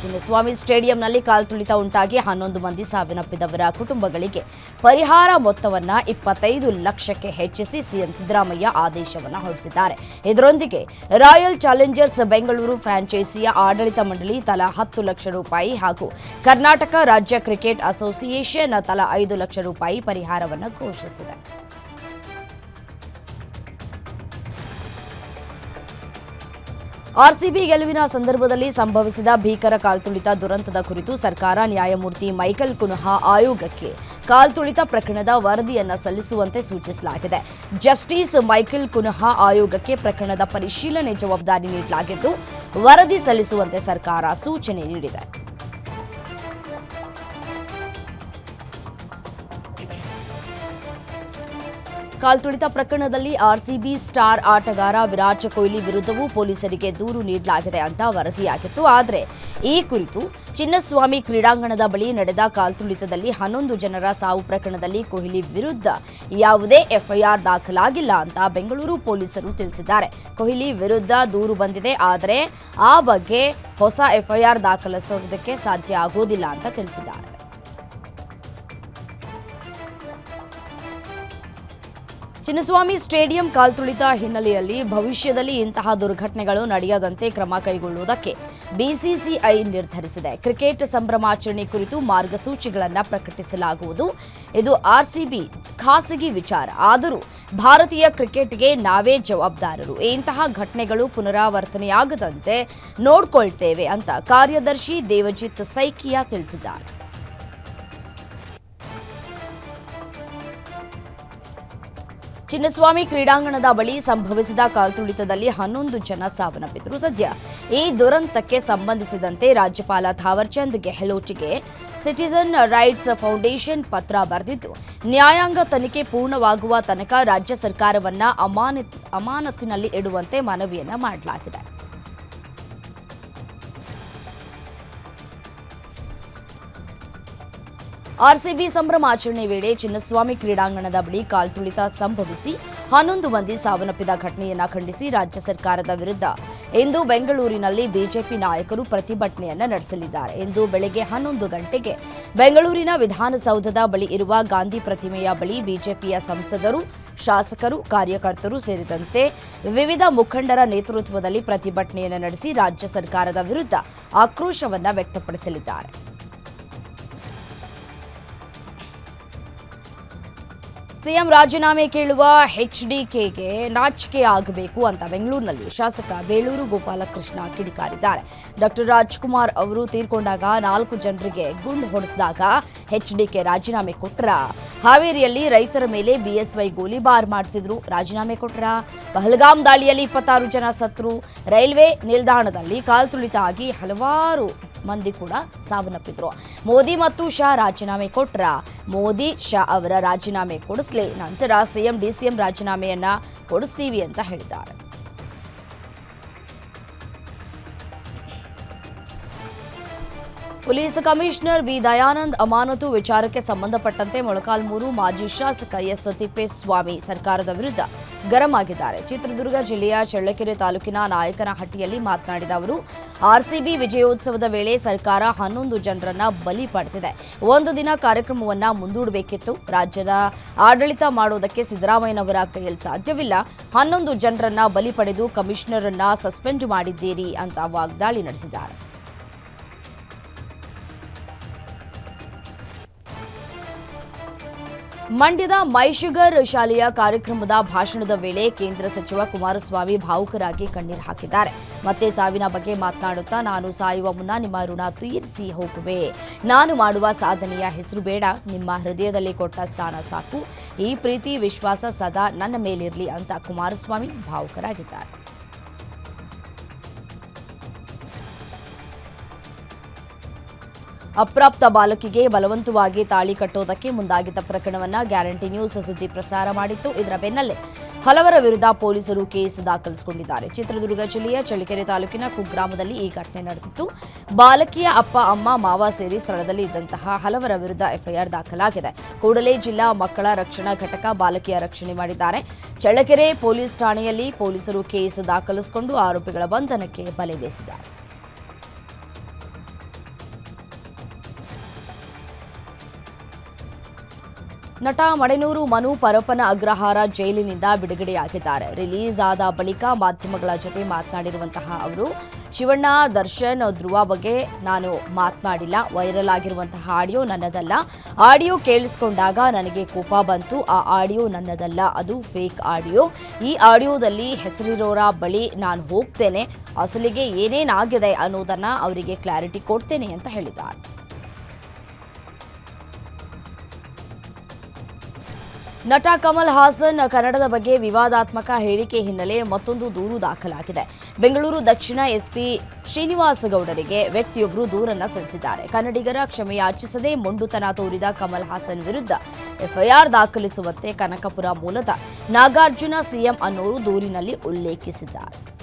ಚಿನ್ನಸ್ವಾಮಿ ಸ್ಟೇಡಿಯಂನಲ್ಲಿ ಕಾಲ್ತುಳಿತ ಉಂಟಾಗಿ ಹನ್ನೊಂದು ಮಂದಿ ಸಾವಿನಪ್ಪಿದವರ ಕುಟುಂಬಗಳಿಗೆ ಪರಿಹಾರ ಮೊತ್ತವನ್ನು ಇಪ್ಪತ್ತೈದು ಲಕ್ಷಕ್ಕೆ ಹೆಚ್ಚಿಸಿ ಸಿಎಂ ಸಿದ್ದರಾಮಯ್ಯ ಆದೇಶವನ್ನು ಹೊರಡಿಸಿದ್ದಾರೆ. ಇದರೊಂದಿಗೆ ರಾಯಲ್ ಚಾಲೆಂಜರ್ಸ್ ಬೆಂಗಳೂರು ಫ್ರಾಂಚೈಸಿಯ ಆಡಳಿತ ಮಂಡಳಿ ತಲಾ ಹತ್ತು ಲಕ್ಷ ರೂಪಾಯಿ ಹಾಗೂ ಕರ್ನಾಟಕ ರಾಜ್ಯ ಕ್ರಿಕೆಟ್ ಅಸೋಸಿಯೇಷನ್ ತಲಾ ಐದು ಲಕ್ಷ ರೂಪಾಯಿ ಪರಿಹಾರವನ್ನು ಘೋಷಿಸಿದೆ. ಆರ್ಸಿಬಿ ಗೆಲುವಿನ ಸಂದರ್ಭದಲ್ಲಿ ಸಂಭವಿಸಿದ ಭೀಕರ ಕಾಲ್ತುಳಿತ ದುರಂತದ ಕುರಿತು ಸರ್ಕಾರ ನ್ಯಾಯಮೂರ್ತಿ ಮೈಕಲ್ ಕುನ್ಹಾ ಆಯೋಗಕ್ಕೆ ಕಾಲ್ತುಳಿತ ಪ್ರಕರಣದ ವರದಿಯನ್ನು ಸಲ್ಲಿಸುವಂತೆ ಸೂಚಿಸಲಾಗಿದೆ. ಜಸ್ಟಿಸ್ ಮೈಕಲ್ ಕುನ್ಹಾ ಆಯೋಗಕ್ಕೆ ಪ್ರಕರಣದ ಪರಿಶೀಲನೆ ಜವಾಬ್ದಾರಿ ನೀಡಲಾಗಿದ್ದು, ವರದಿ ಸಲ್ಲಿಸುವಂತೆ ಸರ್ಕಾರ ಸೂಚನೆ ನೀಡಿದೆ. ಕಾಲ್ತುಳಿತ ಪ್ರಕರಣದಲ್ಲಿ ಆರ್ಸಿಬಿ ಸ್ಟಾರ್ ಆಟಗಾರ ವಿರಾಟ್ ಕೊಹ್ಲಿ ವಿರುದ್ಧವೂ ಪೊಲೀಸರಿಗೆ ದೂರು ನೀಡಲಾಗಿದೆ ಅಂತ ವರದಿಯಾಗಿತ್ತು. ಆದರೆ ಈ ಕುರಿತು ಚಿನ್ನಸ್ವಾಮಿ ಕ್ರೀಡಾಂಗಣದ ಬಳಿ ನಡೆದ ಕಾಲ್ತುಳಿತದಲ್ಲಿ ಹನ್ನೊಂದು ಜನರ ಸಾವು ಪ್ರಕರಣದಲ್ಲಿ ಕೊಹ್ಲಿ ವಿರುದ್ಧ ಯಾವುದೇ ಎಫ್ಐಆರ್ ದಾಖಲಾಗಿಲ್ಲ ಅಂತ ಬೆಂಗಳೂರು ಪೊಲೀಸರು ತಿಳಿಸಿದ್ದಾರೆ. ಕೊಹ್ಲಿ ವಿರುದ್ಧ ದೂರು ಬಂದಿದೆ, ಆದರೆ ಆ ಬಗ್ಗೆ ಹೊಸ ಎಫ್ಐಆರ್ ದಾಖಲಿಸೋದಕ್ಕೆ ಸಾಧ್ಯ ಆಗೋದಿಲ್ಲ ಅಂತ ತಿಳಿಸಿದ್ದಾರೆ. ಚಿನ್ನಸ್ವಾಮಿ ಸ್ಟೇಡಿಯಂ ಕಾಲ್ತುಳಿತ ಹಿನ್ನೆಲೆಯಲ್ಲಿ ಭವಿಷ್ಯದಲ್ಲಿ ಇಂತಹ ದುರ್ಘಟನೆಗಳು ನಡೆಯದಂತೆ ಕ್ರಮ ಕೈಗೊಳ್ಳುವುದಕ್ಕೆ ಬಿಸಿಸಿಐ ನಿರ್ಧರಿಸಿದೆ. ಕ್ರಿಕೆಟ್ ಸಂಭ್ರಮಾಚರಣೆ ಕುರಿತು ಮಾರ್ಗಸೂಚಿಗಳನ್ನು ಪ್ರಕಟಿಸಲಾಗುವುದು. ಇದು ಆರ್ಸಿಬಿ ಖಾಸಗಿ ವಿಚಾರ. ಆದರೂ ಭಾರತೀಯ ಕ್ರಿಕೆಟ್ಗೆ ನಾವೇ ಜವಾಬ್ದಾರರು. ಇಂತಹ ಘಟನೆಗಳು ಪುನರಾವರ್ತನೆಯಾಗದಂತೆ ನೋಡ್ಕೊಳ್ತೇವೆ ಅಂತ ಕಾರ್ಯದರ್ಶಿ ದೇವಜಿತ್ ಸೈಕಿಯಾ ತಿಳಿಸಿದ್ದಾರೆ. ಚಿನ್ನಸ್ವಾಮಿ ಕ್ರೀಡಾಂಗಣದ ಬಳಿ ಸಂಭವಿಸಿದ ಕಾಲ್ತುಳಿತದಲ್ಲಿ ಹನ್ನೊಂದು ಜನ ಸಾವನ್ನಪ್ಪಿದ್ರು ಸದ್ಯ ಈ ದುರಂತಕ್ಕೆ ಸಂಬಂಧಿಸಿದಂತೆ ರಾಜ್ಯಪಾಲ ಥಾವರ್ಚಂದ್ ಗೆಹ್ಲೋಟ್ಗೆ ಸಿಟಿಜನ್ ರೈಟ್ಸ್ ಫೌಂಡೇಶನ್ ಪತ್ರ ಬರೆದಿದ್ದು, ನ್ಯಾಯಾಂಗ ತನಿಖೆ ಪೂರ್ಣವಾಗುವ ತನಕ ರಾಜ್ಯ ಸರ್ಕಾರವನ್ನ ಅಮಾನತ್ ಅಮಾನತಿನಲ್ಲಿ ಇಡುವಂತೆ ಮನವಿಯನ್ನ ಮಾಡಲಾಗಿದೆ. ಆರ್ಸಿಬಿ ಸಂಭ್ರಮಾಚರಣೆ ವೇಳೆ ಚಿನ್ನಸ್ವಾಮಿ ಕ್ರೀಡಾಂಗಣದ ಬಳಿ ಕಾಲ್ತುಳಿತ ಸಂಭವಿಸಿ ಹನ್ನೊಂದು ಮಂದಿ ಸಾವನ್ನಪ್ಪಿದ ಘಟನೆಯನ್ನ ಖಂಡಿಸಿ ರಾಜ್ಯ ಸರ್ಕಾರದ ವಿರುದ್ಧ ಇಂದು ಬೆಂಗಳೂರಿನಲ್ಲಿ ಬಿಜೆಪಿ ನಾಯಕರು ಪ್ರತಿಭಟನೆಯನ್ನ ನಡೆಸಲಿದ್ದಾರೆ. ಇಂದು ಬೆಳಗ್ಗೆ ಹನ್ನೊಂದು ಗಂಟೆಗೆ ಬೆಂಗಳೂರಿನ ವಿಧಾನಸೌಧದ ಬಳಿ ಇರುವ ಗಾಂಧಿ ಪ್ರತಿಮೆಯ ಬಳಿ ಬಿಜೆಪಿಯ ಸಂಸದರು, ಶಾಸಕರು, ಕಾರ್ಯಕರ್ತರು ಸೇರಿದಂತೆ ವಿವಿಧ ಮುಖಂಡರ ನೇತೃತ್ವದಲ್ಲಿ ಪ್ರತಿಭಟನೆಯನ್ನು ನಡೆಸಿ ರಾಜ್ಯ ಸರ್ಕಾರದ ವಿರುದ್ಧ ಆಕ್ರೋಶವನ್ನು ವ್ಯಕ್ತಪಡಿಸಲಿದ್ದಾರೆ. ಸಿಎಂ ರಾಜೀನಾಮೆ ಕೇಳುವ ಎಚ್ಡಿಕೆಗೆ ನಾಚಿಕೆ ಆಗಬೇಕು ಅಂತ ಬೆಂಗಳೂರಿನಲ್ಲಿ ಶಾಸಕ ಬೇಳೂರು ಗೋಪಾಲಕೃಷ್ಣ ಕಿಡಿಕಾರಿದ್ದಾರೆ. ಡಾಕ್ಟರ್ ರಾಜ್ಕುಮಾರ್ ಅವರು ತೀರ್ಕೊಂಡಾಗ ನಾಲ್ಕು ಜನರಿಗೆ ಗುಂಡು ಹೊಡೆಸಿದಾಗ ಎಚ್ಡಿಕೆ ರಾಜೀನಾಮೆ ಕೊಟ್ರ. ಹಾವೇರಿಯಲ್ಲಿ ರೈತರ ಮೇಲೆ ಬಿಎಸ್ವೈ ಗೋಲಿಬಾರ್ ಮಾಡಿಸಿದ್ರು. ರಾಜೀನಾಮೆ ಕೊಟ್ರ. ಪಹಲ್ಗಾಮ್ ದಾಳಿಯಲ್ಲಿ ಇಪ್ಪತ್ತಾರು ಜನ ಸತ್ರು. ರೈಲ್ವೆ ನಿಲ್ದಾಣದಲ್ಲಿ ಕಾಲ್ತುಳಿತ ಆಗಿ ಹಲವಾರು ಮಂದಿ ಕೂಡ ಸಾವನ್ನಪ್ಪಿದ್ರು. ಮೋದಿ ಮತ್ತು ಶಾ ರಾಜೀನಾಮೆ ಕೊಟ್ರ? ಮೋದಿ, ಶಾ ಅವರ ರಾಜೀನಾಮೆ ಕೊಡಿಸ್ಲಿ, ನಂತರ ಸಿಎಂ, ಡಿಸಿಎಂ ರಾಜೀನಾಮೆಯನ್ನ ಕೊಡಿಸ್ತೀವಿ ಅಂತ ಹೇಳಿದ್ದಾರೆ. Police commissioner B. ದಯಾನಂದ್ ಅಮಾನತು ವಿಚಾರಕ್ಕೆ ಸಂಬಂಧಪಟ್ಟಂತೆ ಮೊಳಕಾಲ್ಮೂರು ಮಾಜಿ ಶಾಸಕ ಎಸ್. ತಿಪ್ಪೇಸ್ವಾಮಿ ಸರ್ಕಾರದ ವಿರುದ್ಧ ಗರಂ ಆಗಿದ್ದಾರೆ ಚಿತ್ರದುರ್ಗ ಜಿಲ್ಲೆಯ ಚಳ್ಳಕೆರೆ ತಾಲೂಕಿನ ನಾಯಕನಹಟ್ಟಿಯಲ್ಲಿ ಮಾತನಾಡಿದ ಅವರು ಆರ್ಸಿಬಿ ವಿಜಯೋತ್ಸವದ ವೇಳೆ ಸರ್ಕಾರ ಹನ್ನೊಂದು ಜನರನ್ನ ಬಲಿ ಪಡೆದಿದೆ. ಒಂದು ದಿನ ಕಾರ್ಯಕ್ರಮವನ್ನ ಮುಂದೂಡಬೇಕಿತ್ತು. ರಾಜ್ಯದ ಆಡಳಿತ ಮಾಡೋದಕ್ಕೆ ಸಿದ್ದರಾಮಯ್ಯನವರ ಕೈಯಲ್ಲಿ ಸಾಧ್ಯವಿಲ್ಲ. ಹನ್ನೊಂದು ಜನರನ್ನ ಬಲಿ ಪಡೆದು ಕಮಿಷನರ್ ಅನ್ನ ಸಸ್ಪೆಂಡ್ ಮಾಡಿದ್ದೀರಿ ಅಂತ ವಾಗ್ದಾಳಿ ನಡೆಸಿದ್ದಾರೆ. ಮಂಡ್ಯದ ಮೈಶುಗರ್ ಶಾಲೆಯ ಕಾರ್ಯಕ್ರಮದ ಭಾಷಣದ ವೇಳೆ ಕೇಂದ್ರ ಸಚಿವ ಕುಮಾರಸ್ವಾಮಿ ಭಾವುಕರಾಗಿ ಕಣ್ಣೀರು ಹಾಕಿದ್ದಾರೆ. ಮತ್ತೆ ಸಾವಿನ ಬಗ್ಗೆ ಮಾತನಾಡುತ್ತಾ ನಾನು ಸಾಯುವ ಮುನ್ನ ನಿಮ್ಮ ಋಣ ತೀರಿಸಿ ಹೋಗುವೆ. ನಾನು ಮಾಡುವ ಸಾಧನೆಯ ಹೆಸರು ಬೇಡ. ನಿಮ್ಮ ಹೃದಯದಲ್ಲಿ ಕೊಟ್ಟ ಸ್ಥಾನ ಸಾಕು. ಈ ಪ್ರೀತಿ, ವಿಶ್ವಾಸ ಸದಾ ನನ್ನ ಮೇಲಿರಲಿ ಅಂತ ಕುಮಾರಸ್ವಾಮಿ ಭಾವುಕರಾಗಿದ್ದಾರೆ. ಅಪ್ರಾಪ್ತ ಬಾಲಕಿಗೆ ಬಲವಂತವಾಗಿ ತಾಳಿ ಕಟ್ಟೋದಕ್ಕೆ ಮುಂದಾಗಿದ್ದ ಪ್ರಕರಣವನ್ನ ಗ್ಯಾರಂಟಿ ನ್ಯೂಸ್ ಸುದ್ದಿ ಪ್ರಸಾರ ಮಾಡಿತ್ತು. ಇದರ ಬೆನ್ನಲ್ಲೇ ಹಲವರ ವಿರುದ್ಧ ಪೊಲೀಸರು ಕೇಸ್ ದಾಖಲಿಸಿಕೊಂಡಿದ್ದಾರೆ. ಚಿತ್ರದುರ್ಗ ಜಿಲ್ಲೆಯ ಚಳ್ಳಕೆರೆ ತಾಲೂಕಿನ ಕುಗ್ರಾಮದಲ್ಲಿ ಈ ಘಟನೆ ನಡೆದಿತ್ತು. ಬಾಲಕಿಯ ಅಪ್ಪ, ಅಮ್ಮ, ಮಾವ ಸೇರಿ ಸ್ಥಳದಲ್ಲಿ ಇದ್ದಂತಹ ಹಲವರ ವಿರುದ್ಧ ಎಫ್ಐಆರ್ ದಾಖಲಾಗಿದೆ. ಕೂಡಲೇ ಜಿಲ್ಲಾ ಮಕ್ಕಳ ರಕ್ಷಣಾ ಘಟಕ ಬಾಲಕಿಯ ರಕ್ಷಣೆ ಮಾಡಿದ್ದಾರೆ. ಚಳ್ಳಕೆರೆ ಪೊಲೀಸ್ ಠಾಣೆಯಲ್ಲಿ ಪೊಲೀಸರು ಕೇಸ್ ದಾಖಲಿಸಿಕೊಂಡು ಆರೋಪಿಗಳ ಬಂಧನಕ್ಕೆ ಬಲೆ ಬೀಸಿದ್ದಾರೆ. ನಟ ಮಡೆನೂರು ಮನು ಪರಪ್ಪನ ಅಗ್ರಹಾರ ಜೈಲಿನಿಂದ ಬಿಡುಗಡೆಯಾಗಿದ್ದಾರೆ. ರಿಲೀಸ್ ಆದ ಬಳಿಕ ಮಾಧ್ಯಮಗಳ ಜೊತೆ ಮಾತನಾಡಿರುವಂತಹ ಅವರು, ಶಿವಣ್ಣ, ದರ್ಶನ್, ಧ್ರುವ ಬಗ್ಗೆ ನಾನು ಮಾತನಾಡಿಲ್ಲ. ವೈರಲ್ ಆಗಿರುವಂತಹ ಆಡಿಯೋ ನನ್ನದಲ್ಲ. ಆಡಿಯೋ ಕೇಳಿಸ್ಕೊಂಡಾಗ ನನಗೆ ಕೋಪ ಬಂತು. ಆ ಆಡಿಯೋ ನನ್ನದಲ್ಲ. ಅದು ಫೇಕ್ ಆಡಿಯೋ. ಈ ಆಡಿಯೋದಲ್ಲಿ ಹೆಸರಿರೋರ ಬಳಿ ನಾನು ಹೋಗ್ತೇನೆ. ಅಸಲಿಗೆ ಏನೇನಾಗಿದೆ ಅನ್ನೋದನ್ನು ಅವರಿಗೆ ಕ್ಲಾರಿಟಿ ಕೊಡ್ತೇನೆ, ಅಂತ ಹೇಳಿದ್ದಾರೆ. ನಟ ಕಮಲ್ ಹಾಸನ್ ಕನ್ನಡದ ಬಗ್ಗೆ ವಿವಾದಾತ್ಮಕ ಹೇಳಿಕೆ ಹಿನ್ನೆಲೆ ಮತ್ತೊಂದು ದೂರು ದಾಖಲಾಗಿದೆ. ಬೆಂಗಳೂರು ದಕ್ಷಿಣ ಎಸ್ಪಿ ಶ್ರೀನಿವಾಸ ಗೌಡರಿಗೆ ವ್ಯಕ್ತಿಯೊಬ್ಬರು ದೂರನ್ನ ಸಲ್ಲಿಸಿದ್ದಾರೆ. ಕನ್ನಡಿಗರ ಕ್ಷಮೆಯಾಚಿಸದೆ ಮೊಂಡುತನ ತೋರಿದ ಕಮಲ್ ಹಾಸನ್ ವಿರುದ್ಧ ಎಫ್ಐಆರ್ ದಾಖಲಿಸುವಂತೆ ಕನಕಪುರ ಮೂಲದ ನಾಗಾರ್ಜುನ ಸಿಎಂ ಅನ್ನೋರು ದೂರಿನಲ್ಲಿ ಉಲ್ಲೇಖಿಸಿದ್ದಾರೆ.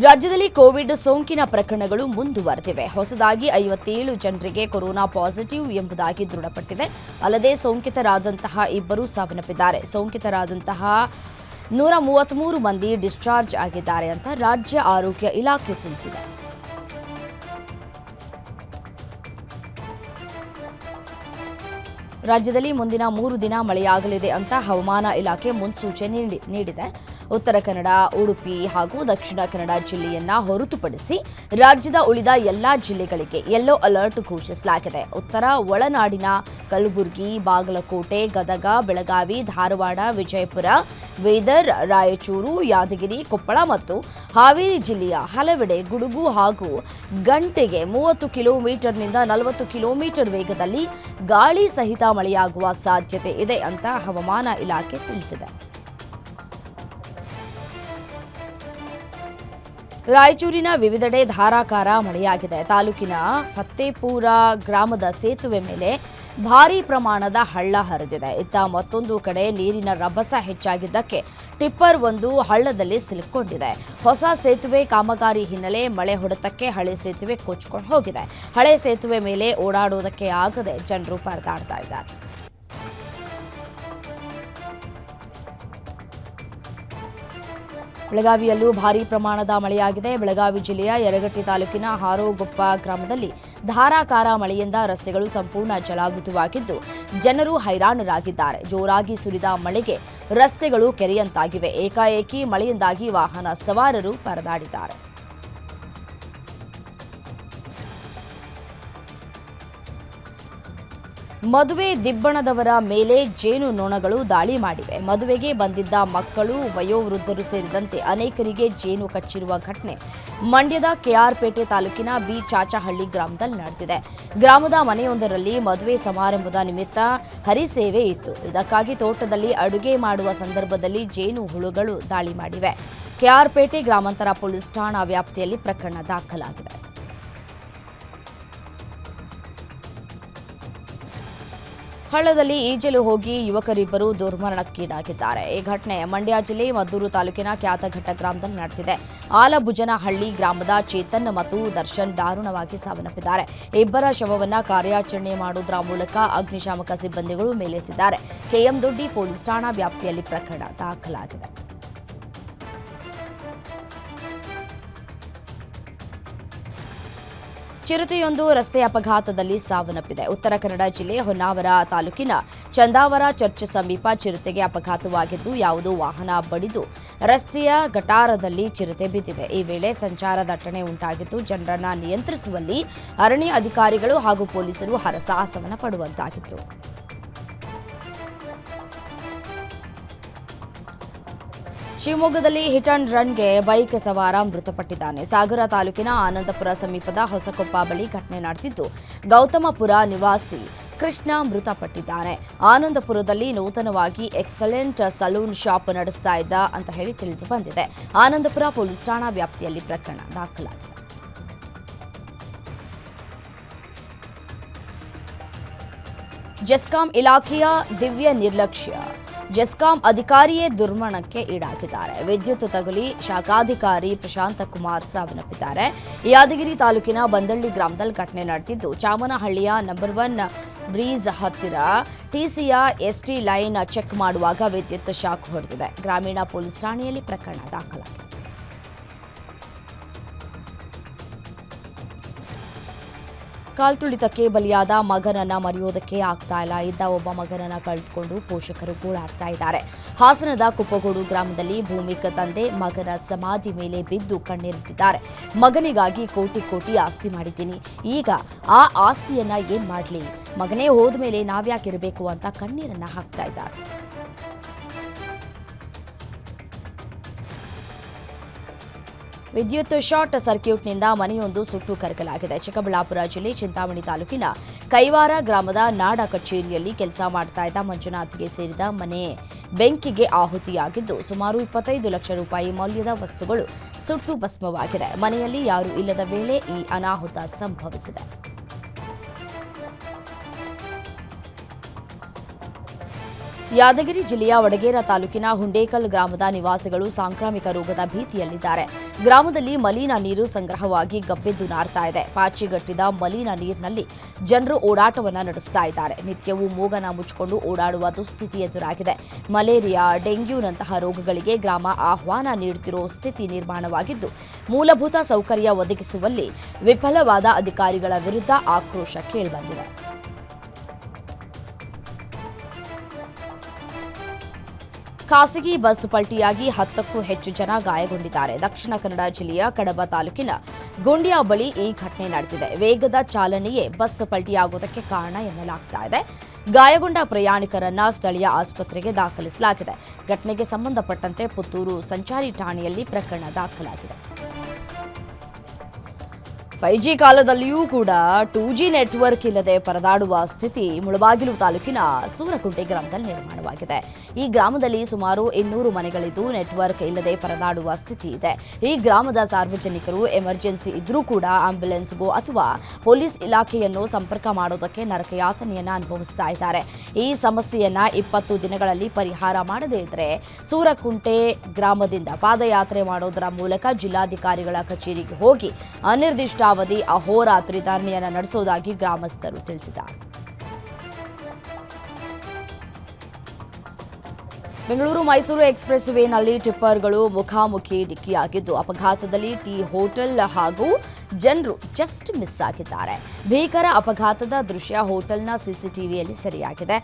ರಾಜ್ಯದಲ್ಲಿ ಕೋವಿಡ್ ಸೋಂಕಿನ ಪ್ರಕರಣಗಳು ಮುಂದುವರೆದಿವೆ. ಹೊಸದಾಗಿ ಐವತ್ತೇಳು ಜನರಿಗೆ ಕೊರೋನಾ ಪಾಸಿಟಿವ್ ಎಂಬುದಾಗಿ ದೃಢಪಟ್ಟಿದೆ. ಅಲ್ಲದೆ ಸೋಂಕಿತರಾದಂತಹ ಇಬ್ಬರು ಸಾವನ್ನಪ್ಪಿದ್ದಾರೆ. ಸೋಂಕಿತರಾದಂತಹ ನೂರ ಮೂವತ್ತ್ಮೂರು ಮಂದಿ ಡಿಸ್ಚಾರ್ಜ್ ಆಗಿದ್ದಾರೆ ಅಂತ ರಾಜ್ಯ ಆರೋಗ್ಯ ಇಲಾಖೆ ತಿಳಿಸಿದೆ. ರಾಜ್ಯದಲ್ಲಿ ಮುಂದಿನ ಮೂರು ದಿನ ಮಳೆಯಾಗಲಿದೆ ಅಂತ ಹವಾಮಾನ ಇಲಾಖೆ ಮುನ್ಸೂಚನೆ ನೀಡಿ- ನೀಡಿದೆ. ಉತ್ತರ ಕನ್ನಡ, ಉಡುಪಿ ಹಾಗೂ ದಕ್ಷಿಣ ಕನ್ನಡ ಜಿಲ್ಲೆಯನ್ನ ಹೊರತುಪಡಿಸಿ ರಾಜ್ಯದ ಉಳಿದ ಎಲ್ಲಾ ಜಿಲ್ಲೆಗಳಿಗೆ ಯೆಲ್ಲೋ ಅಲರ್ಟ್ ಘೋಷಿಸಲಾಗಿದೆ. ಉತ್ತರ ಒಳನಾಡಿನ ಕಲಬುರಗಿ, ಬಾಗಲಕೋಟೆ, ಗದಗ, ಬೆಳಗಾವಿ, ಧಾರವಾಡ, ವಿಜಯಪುರ, ಬೀದರ್, ರಾಯಚೂರು, ಯಾದಗಿರಿ, ಕೊಪ್ಪಳ ಮತ್ತು ಹಾವೇರಿ ಜಿಲ್ಲೆಯ ಹಲವೆಡೆ ಗುಡುಗು ಹಾಗೂ ಗಂಟೆಗೆ ಮೂವತ್ತು ಕಿಲೋಮೀಟರ್ನಿಂದ ನಲವತ್ತು ಕಿಲೋಮೀಟರ್ ವೇಗದಲ್ಲಿ ಗಾಳಿ ಸಹಿತ ಮಳೆಯಾಗುವ ಸಾಧ್ಯತೆ ಇದೆ ಅಂತ ಹವಾಮಾನ ಇಲಾಖೆ ತಿಳಿಸಿದೆ. ರಾಯಚೂರಿನ ವಿವಿಧೆಡೆ ಧಾರಾಕಾರ ಮಳೆಯಾಗಿದೆ. ತಾಲೂಕಿನ ಫತ್ತೇಪೂರ ಗ್ರಾಮದ ಸೇತುವೆ ಮೇಲೆ ಭಾರೀ ಪ್ರಮಾಣದ ಹಳ್ಳ ಹರಿದಿದೆ. ಇತ್ತ ಮತ್ತೊಂದು ಕಡೆ ನೀರಿನ ರಭಸ ಹೆಚ್ಚಾಗಿದ್ದಕ್ಕೆ ಟಿಪ್ಪರ್ ಒಂದು ಹಳ್ಳದಲ್ಲಿ ಸಿಲುಕೊಂಡಿದೆ ಹೊಸ ಸೇತುವೆ ಕಾಮಗಾರಿ ಹಿನ್ನೆಲೆ ಮಳೆ ಹೊಡೆತಕ್ಕೆ ಹಳೆ ಸೇತುವೆ ಕೊಚ್ಕೊಂಡು ಹೋಗಿದೆ. ಹಳೆ ಸೇತುವೆ ಮೇಲೆ ಓಡಾಡೋದಕ್ಕೆ ಆಗದೆ ಜನರು ಪರದಾಡ್ತಾ ಇದ್ದಾರೆ. ಬೆಳಗಾವಿಯಲ್ಲೂ ಭಾರೀ ಪ್ರಮಾಣದ ಮಳೆಯಾಗಿದೆ. ಬೆಳಗಾವಿ ಜಿಲ್ಲೆಯ ಯರಗಟ್ಟಿ ತಾಲೂಕಿನ ಹಾರೋಗೊಪ್ಪ ಗ್ರಾಮದಲ್ಲಿ ಧಾರಾಕಾರ ಮಳೆಯಿಂದ ರಸ್ತೆಗಳು ಸಂಪೂರ್ಣ ಜಲಾವೃತವಾಗಿದ್ದು, ಜನರು ಹೈರಾಣರಾಗಿದ್ದಾರೆ. ಜೋರಾಗಿ ಸುರಿದ ಮಳೆಗೆ ರಸ್ತೆಗಳು ಕೆರೆಯಂತಾಗಿವೆ. ಏಕಾಏಕಿ ಮಳೆಯಿಂದಾಗಿ ವಾಹನ ಸವಾರರು ಪರದಾಡಿದ್ದಾರೆ. ಮದುವೆ ದಿಬ್ಬಣದವರ ಮೇಲೆ ಜೇನು ನೊಣಗಳು ದಾಳಿ ಮಾಡಿವೆ. ಮದುವೆಗೆ ಬಂದಿದ್ದ ಮಕ್ಕಳು, ವಯೋವೃದ್ಧರು ಸೇರಿದಂತೆ ಅನೇಕರಿಗೆ ಜೇನು ಕಚ್ಚಿರುವ ಘಟನೆ ಮಂಡ್ಯದ ಕೆಆರ್ಪೇಟೆ ತಾಲೂಕಿನ ಬಿ ಚಾಚಹಳ್ಳಿ ಗ್ರಾಮದಲ್ಲಿ ನಡೆದಿದೆ. ಗ್ರಾಮದ ಮನೆಯೊಂದರಲ್ಲಿ ಮದುವೆ ಸಮಾರಂಭದ ನಿಮಿತ್ತ ಹರಿಸೇವೆ ಇತ್ತು. ಇದಕ್ಕಾಗಿ ತೋಟದಲ್ಲಿ ಅಡುಗೆ ಮಾಡುವ ಸಂದರ್ಭದಲ್ಲಿ ಜೇನು ಹುಳುಗಳು ದಾಳಿ ಮಾಡಿವೆ. ಕೆಆರ್ಪೇಟೆ ಗ್ರಾಮಾಂತರ ಪೊಲೀಸ್ ಠಾಣಾ ವ್ಯಾಪ್ತಿಯಲ್ಲಿ ಪ್ರಕರಣ ದಾಖಲಾಗಿದೆ. ಹಳ್ಳದಲ್ಲಿ ಈಜಲು ಹೋಗಿ ಯುವಕರಿಬ್ಬರು ದುರ್ಮರಣಕ್ಕೀಡಾಗಿದ್ದಾರೆ. ಈ ಘಟನೆ ಮಂಡ್ಯ ಜಿಲ್ಲೆ ಮದ್ದೂರು ತಾಲೂಕಿನ ಖ್ಯಾತಘಟ್ಟ ಗ್ರಾಮದಲ್ಲಿ ನಡೆದಿದೆ. ಆಲಭುಜನಹಳ್ಳಿ ಗ್ರಾಮದ ಚೇತನ್ ಮತ್ತು ದರ್ಶನ್ ದಾರುಣವಾಗಿ ಸಾವನ್ನಪ್ಪಿದ್ದಾರೆ. ಇಬ್ಬರ ಶವವನ್ನ ಕಾರ್ಯಾಚರಣೆ ಮಾಡುವುದರ ಮೂಲಕ ಅಗ್ನಿಶಾಮಕ ಸಿಬ್ಬಂದಿಗಳು ಮೇಲೆತ್ತಿದ್ದಾರೆ. ಕೆಎಂ ದೊಡ್ಡಿ ಪೊಲೀಸ್ ಠಾಣಾ ವ್ಯಾಪ್ತಿಯಲ್ಲಿ ಪ್ರಕರಣ ದಾಖಲಾಗಿದೆ. ಚಿರತೆಯೊಂದು ರಸ್ತೆ ಅಪಘಾತದಲ್ಲಿ ಸಾವನ್ನಪ್ಪಿದೆ. ಉತ್ತರ ಕನ್ನಡ ಜಿಲ್ಲೆ ಹೊನ್ನಾವರ ತಾಲೂಕಿನ ಚಂದಾವರ ಚರ್ಚ್ ಸಮೀಪ ಚಿರತೆಗೆ ಅಪಘಾತವಾಗಿದ್ದು, ಯಾವುದೋ ವಾಹನ ಬಡಿದು ರಸ್ತೆಯ ಗಟಾರದಲ್ಲಿ ಚಿರತೆ ಬಿದ್ದಿದೆ. ಈ ವೇಳೆ ಸಂಚಾರ ದಟ್ಟಣೆ ಉಂಟಾಗಿದ್ದು, ಜನರನ್ನ ನಿಯಂತ್ರಿಸುವಲ್ಲಿ ಅರಣ್ಯ ಅಧಿಕಾರಿಗಳು ಹಾಗೂ ಪೊಲೀಸರು ಹರಸಾಹಸವನ್ನು ಪಡುವಂತಾಗಿತ್ತು. ಶಿವಮೊಗ್ಗದಲ್ಲಿ ಹಿಟ್ ಅಂಡ್ ರನ್ಗೆ ಬೈಕ್ ಸವಾರ ಮೃತಪಟ್ಟಿದ್ದಾನೆ. ಸಾಗರ ತಾಲೂಕಿನ ಆನಂದಪುರ ಸಮೀಪದ ಹೊಸಕೊಪ್ಪ ಬಳಿ ಘಟನೆ ನಡೆದಿದ್ದು, ಗೌತಮಪುರ ನಿವಾಸಿ ಕೃಷ್ಣ ಮೃತಪಟ್ಟಿದ್ದಾನೆ. ಆನಂದಪುರದಲ್ಲಿ ನೂತನವಾಗಿ ಎಕ್ಸಲೆಂಟ್ ಸಲೂನ್ ಶಾಪ್ ನಡೆಸ್ತಾ ಇದ್ದ ಅಂತ ಹೇಳಿ ತಿಳಿದು ಬಂದಿದೆ. ಆನಂದಪುರ ಪೊಲೀಸ್ ಠಾಣಾ ವ್ಯಾಪ್ತಿಯಲ್ಲಿ ಪ್ರಕರಣ ದಾಖಲಾಗಿದೆ. ಜೆಸ್ಕಾಂ ಇಲಾಖೆಯ ದಿವ್ಯ ನಿರ್ಲಕ್ಷ್ಯ. ಜೆಸ್ಕಾಂ ಅಧಿಕಾರಿಯೇ ದುರ್ಮರಣಕ್ಕೆ ಈಡಾಗಿದ್ದಾರೆ. ವಿದ್ಯುತ್ ತಗುಲಿ ಶಾಖಾಧಿಕಾರಿ ಪ್ರಶಾಂತ ಕುಮಾರ್ ಸಾವನ್ನಪ್ಪಿದ್ದಾರೆ. ಯಾದಗಿರಿ ತಾಲೂಕಿನ ಬಂದಳ್ಳಿ ಗ್ರಾಮದಲ್ಲಿ ಘಟನೆ ನಡೆದಿದ್ದು, ಚಾಮನಹಳ್ಳಿಯ ನಂಬರ್ ಒನ್ ಬ್ರೀಜ್ ಹತ್ತಿರ ಟಿಸಿಯ ಎಸ್ಟಿ ಲೈನ್ ಚೆಕ್ ಮಾಡುವಾಗ ವಿದ್ಯುತ್ ಶಾಕ್ ಹೊಡೆದಿದೆ. ಗ್ರಾಮೀಣ ಪೊಲೀಸ್ ಠಾಣೆಯಲ್ಲಿ ಪ್ರಕರಣ ದಾಖಲಾಗಿದೆ. ಕೈಕಾಲ್ತುಳಿತಕ್ಕೆ ಬಲಿಯಾದ ಮಗನನ್ನ ಮರೆಯೋದಕ್ಕೆ ಆಗ್ತಾ ಇಲ್ಲ. ಇದ್ದ ಒಬ್ಬ ಮಗನನ್ನ ಕಳೆದುಕೊಂಡು ಪೋಷಕರು ಗೋಳಾಡ್ತಾ ಇದ್ದಾರೆ. ಹಾಸನದ ಕುಪ್ಪಗೋಡು ಗ್ರಾಮದಲ್ಲಿ ಭೂಮಿಕ ತಂದೆ ಮಗನ ಸಮಾಧಿ ಮೇಲೆ ಬಿದ್ದು ಕಣ್ಣೀರಿಟ್ಟಿದ್ದಾರೆ. ಮಗನಿಗಾಗಿ ಕೋಟಿ ಕೋಟಿ ಆಸ್ತಿ ಮಾಡಿದ್ದೀನಿ. ಈಗ ಆ ಆಸ್ತಿಯನ್ನ ಏನ್ ಮಾಡ್ಲಿ? ಮಗನೇ ಹೋದ್ಮೇಲೆ ನಾವ್ಯಾಕಿರಬೇಕು ಅಂತ ಕಣ್ಣೀರನ್ನ ಹಾಕ್ತಾ ಇದ್ದಾರೆ. ವಿದ್ಯುತ್ ಶಾರ್ಟ್ ಸರ್ಕ್ಯೂಟ್ನಿಂದ ಮನೆಯೊಂದು ಸುಟ್ಟು ಕರಕಲಾಗಿದೆ. ಚಿಕ್ಕಬಳ್ಳಾಪುರ ಜಿಲ್ಲೆ ಚಿಂತಾಮಣಿ ತಾಲೂಕಿನ ಕೈವಾರ ಗ್ರಾಮದ ನಾಡ ಕಚೇರಿಯಲ್ಲಿ ಕೆಲಸ ಮಾಡ್ತಾ ಇದ್ದ ಮಂಜುನಾಥ್ಗೆ ಸೇರಿದ ಮನೆ ಬೆಂಕಿಗೆ ಆಹುತಿಯಾಗಿದ್ದು, ಸುಮಾರು ಇಪ್ಪತ್ತೈದು ಲಕ್ಷ ರೂಪಾಯಿ ಮೌಲ್ಯದ ವಸ್ತುಗಳು ಸುಟ್ಟು ಭಸ್ಮವಾಗಿದೆ. ಮನೆಯಲ್ಲಿ ಯಾರೂ ಇಲ್ಲದ ವೇಳೆ ಈ ಅನಾಹುತ ಸಂಭವಿಸಿದೆ. ಯಾದಗಿರಿ ಜಿಲ್ಲೆಯ ವಡಗೇರ ತಾಲೂಕಿನ ಹುಂಡೇಕಲ್ ಗ್ರಾಮದ ನಿವಾಸಿಗಳು ಸಾಂಕ್ರಾಮಿಕ ರೋಗದ ಭೀತಿಯಲ್ಲಿದ್ದಾರೆ. ಗ್ರಾಮದಲ್ಲಿ ಮಲಿನ ನೀರು ಸಂಗ್ರಹವಾಗಿ ಗಬ್ಬೆದ್ದು ನಾರ್ತಾ ಇದೆ. ಪಾಚಿಗಟ್ಟಿದ ಮಲಿನ ನೀರಿನಲ್ಲಿ ಜನರು ಓಡಾಟವನ್ನು ನಡೆಸ್ತಾ ಇದ್ದಾರೆ. ನಿತ್ಯವೂ ಮೂಗನ ಮುಚ್ಚಿಕೊಂಡು ಓಡಾಡುವ ದುಸ್ಥಿತಿ ಎದುರಾಗಿದೆ. ಮಲೇರಿಯಾ, ಡೆಂಗ್ಯೂನಂತಹ ರೋಗಗಳಿಗೆ ಗ್ರಾಮ ಆಹ್ವಾನ ನೀಡುತ್ತಿರುವ ಸ್ಥಿತಿ ನಿರ್ಮಾಣವಾಗಿದ್ದು, ಮೂಲಭೂತ ಸೌಕರ್ಯ ಒದಗಿಸುವಲ್ಲಿ ವಿಫಲವಾದ ಅಧಿಕಾರಿಗಳ ವಿರುದ್ಧ ಆಕ್ರೋಶ ಕೇಳಿಬಂದಿದೆ. ಖಾಸಗಿ ಬಸ್ ಪಲ್ಟಿಯಾಗಿ ಹತ್ತಕ್ಕೂ ಹೆಚ್ಚು ಜನ ಗಾಯಗೊಂಡಿದ್ದಾರೆ. ದಕ್ಷಿಣ ಕನ್ನಡ ಜಿಲ್ಲೆಯ ಕಡಬ ತಾಲೂಕಿನ ಗುಂಡಿಯಾ ಬಳಿ ಈ ಘಟನೆ ನಡೆದಿದೆ. ವೇಗದ ಚಾಲನೆಯೇ ಬಸ್ ಪಲ್ಟಿಯಾಗುವುದಕ್ಕೆ ಕಾರಣ ಎನ್ನಲಾಗ್ತಾ ಇದೆ. ಗಾಯಗೊಂಡ ಪ್ರಯಾಣಿಕರನ್ನ ಸ್ಥಳೀಯ ಆಸ್ಪತ್ರೆಗೆ ದಾಖಲಿಸಲಾಗಿದೆ. ಘಟನೆಗೆ ಸಂಬಂಧಪಟ್ಟಂತೆ ಪುತ್ತೂರು ಸಂಚಾರಿ ಠಾಣೆಯಲ್ಲಿ ಪ್ರಕರಣ ದಾಖಲಾಗಿದೆ. ಫೈವ್ ಜಿ ಕಾಲದಲ್ಲಿಯೂ ಕೂಡ ಟೂ ಜಿ ನೆಟ್ವರ್ಕ್ ಇಲ್ಲದೆ ಪರದಾಡುವ ಸ್ಥಿತಿ ಮುಳಬಾಗಿಲು ತಾಲೂಕಿನ ಸೂರಕುಂಟೆ ಗ್ರಾಮದಲ್ಲಿ ನಿರ್ಮಾಣವಾಗಿದೆ. ಈ ಗ್ರಾಮದಲ್ಲಿ ಸುಮಾರು ಇನ್ನೂರು ಮನೆಗಳಿದ್ದು ನೆಟ್ವರ್ಕ್ ಇಲ್ಲದೆ ಪರದಾಡುವ ಸ್ಥಿತಿ ಇದೆ. ಈ ಗ್ರಾಮದ ಸಾರ್ವಜನಿಕರು ಎಮರ್ಜೆನ್ಸಿ ಇದ್ರೂ ಕೂಡ ಆಂಬ್ಯುಲೆನ್ಸ್ಗೂ ಅಥವಾ ಪೊಲೀಸ್ ಇಲಾಖೆಯನ್ನು ಸಂಪರ್ಕ ಮಾಡೋದಕ್ಕೆ ನರಕಯಾತನೆಯನ್ನು ಅನುಭವಿಸ್ತಾ ಇದ್ದಾರೆ. ಈ ಸಮಸ್ಯೆಯನ್ನ ಇಪ್ಪತ್ತು ದಿನಗಳಲ್ಲಿ ಪರಿಹಾರ ಮಾಡದೇ ಇದ್ರೆ ಸೂರಕುಂಟೆ ಗ್ರಾಮದಿಂದ ಪಾದಯಾತ್ರೆ ಮಾಡೋದರ ಮೂಲಕ ಜಿಲ್ಲಾಧಿಕಾರಿಗಳ ಕಚೇರಿಗೆ ಹೋಗಿ ಅನಿರ್ದಿಷ್ಟಾವಧಿ ಅಹೋರಾತ್ರಿ ಧರಣಿಯನ್ನು ನಡೆಸುವುದಾಗಿ ಗ್ರಾಮಸ್ಥರು ತಿಳಿಸಿದ್ದಾರೆ. ಬೆಂಗಳೂರು ಮೈಸೂರು ಎಕ್ಸ್ಪ್ರೆಸ್ ವೇನಲ್ಲಿ ಟಿಪ್ಪರ್ಗಳು ಮುಖಾಮುಖಿ ಡಿಕ್ಕಿಯಾಗಿದ್ದು, ಅಪಘಾತದಲ್ಲಿ ಟೀ ಹೋಟೆಲ್ ಹಾಗೂ ಜನರು ಜಸ್ಟ್ ಮಿಸ್ ಆಗಿದ್ದಾರೆ. ಭೀಕರ ಅಪಘಾತದ ದೃಶ್ಯ ಹೋಟೆಲ್ನ ಸಿಸಿಟಿವಿಯಲ್ಲಿ ಸೆರೆಯಾಗಿದೆ.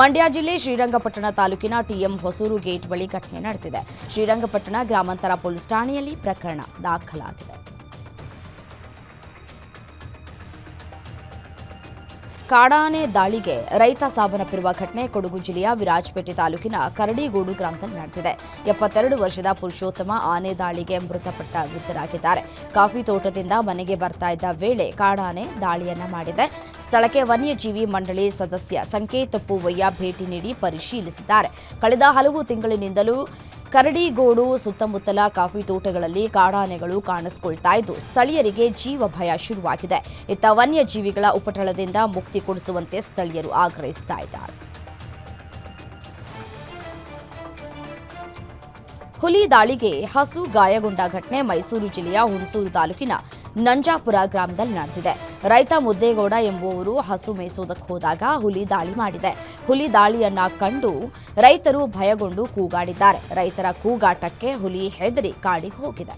ಮಂಡ್ಯ ಜಿಲ್ಲೆ ಶ್ರೀರಂಗಪಟ್ಟಣ ತಾಲೂಕಿನ ಟಿಎಂ ಹೊಸೂರು ಗೇಟ್ ಬಳಿ ಘಟನೆ ನಡೆದಿದೆ. ಶ್ರೀರಂಗಪಟ್ಟಣ ಗ್ರಾಮಾಂತರ ಪೊಲೀಸ್ ಠಾಣೆಯಲ್ಲಿ ಪ್ರಕರಣ ದಾಖಲಾಗಿದೆ. ಕಾಡಾನೆ ದಾಳಿಗೆ ರೈತ ಸಾವನ್ನಪ್ಪಿರುವ ಘಟನೆ ಕೊಡಗು ಜಿಲ್ಲೆಯ ವಿರಾಜಪೇಟೆ ತಾಲೂಕಿನ ಕರಡಿಗೋಡು ಗ್ರಾಮದಲ್ಲಿ ನಡೆದಿದೆ. ಎಪ್ಪತ್ತೆರಡು ವರ್ಷದ ಪುರುಷೋತ್ತಮ ಆನೆ ದಾಳಿಗೆ ಮೃತಪಟ್ಟ ವೃದ್ಧರಾಗಿದ್ದಾರೆ. ಕಾಫಿ ತೋಟದಿಂದ ಮನೆಗೆ ಬರ್ತಾ ಇದ್ದ ವೇಳೆ ಕಾಡಾನೆ ದಾಳಿಯನ್ನ ಮಾಡಿದೆ. ಸ್ಥಳಕ್ಕೆ ವನ್ಯಜೀವಿ ಮಂಡಳಿ ಸದಸ್ಯ ಸಂಕೇತ್ ಪೂವಯ್ಯ ಭೇಟಿ ನೀಡಿ ಪರಿಶೀಲಿಸಿದ್ದಾರೆ. ಕಳೆದ ಹಲವು ತಿಂಗಳಿನಿಂದಲೂ ಕರಡಿಗೋಡು ಸುತ್ತಮುತ್ತಲ ಕಾಫಿ ತೋಟಗಳಲ್ಲಿ ಕಾಡಾನೆಗಳು ಕಾಣಿಸಿಕೊಳ್ತಾ ಇದ್ದು ಸ್ಥಳೀಯರಿಗೆ ಜೀವ ಭಯ ಶುರುವಾಗಿದೆ. ಇತ್ತ ವನ್ಯಜೀವಿಗಳ ಉಪಟಳದಿಂದ ಮುಕ್ತಿ ಕೊಡಿಸುವಂತೆ ಸ್ಥಳೀಯರು ಆಗ್ರಹಿಸ್ತಾ ಇದ್ದಾರೆ. ಹುಲಿ ದಾಳಿಗೆ ಹಸು ಗಾಯಗೊಂಡ ಘಟನೆ ಮೈಸೂರು ಜಿಲ್ಲೆಯ ಹುಣಸೂರು ತಾಲೂಕಿನ ನಂಜಾಪುರ ಗ್ರಾಮದಲ್ಲಿ ನಡೆದಿದೆ. ರೈತ ಮುದ್ದೇಗೌಡ ಎಂಬುವವರು ಹಸು ಮೇಯಿಸೋದಕ್ಕೆ ಹೋದಾಗ ಹುಲಿ ದಾಳಿ ಮಾಡಿದೆ. ಹುಲಿ ದಾಳಿಯನ್ನ ಕಂಡು ರೈತರು ಭಯಗೊಂಡು ಕೂಗಾಡಿದ್ದಾರೆ. ರೈತರ ಕೂಗಾಟಕ್ಕೆ ಹುಲಿ ಹೆದರಿ ಕಾಡಿಗೆ ಹೋಗಿದೆ.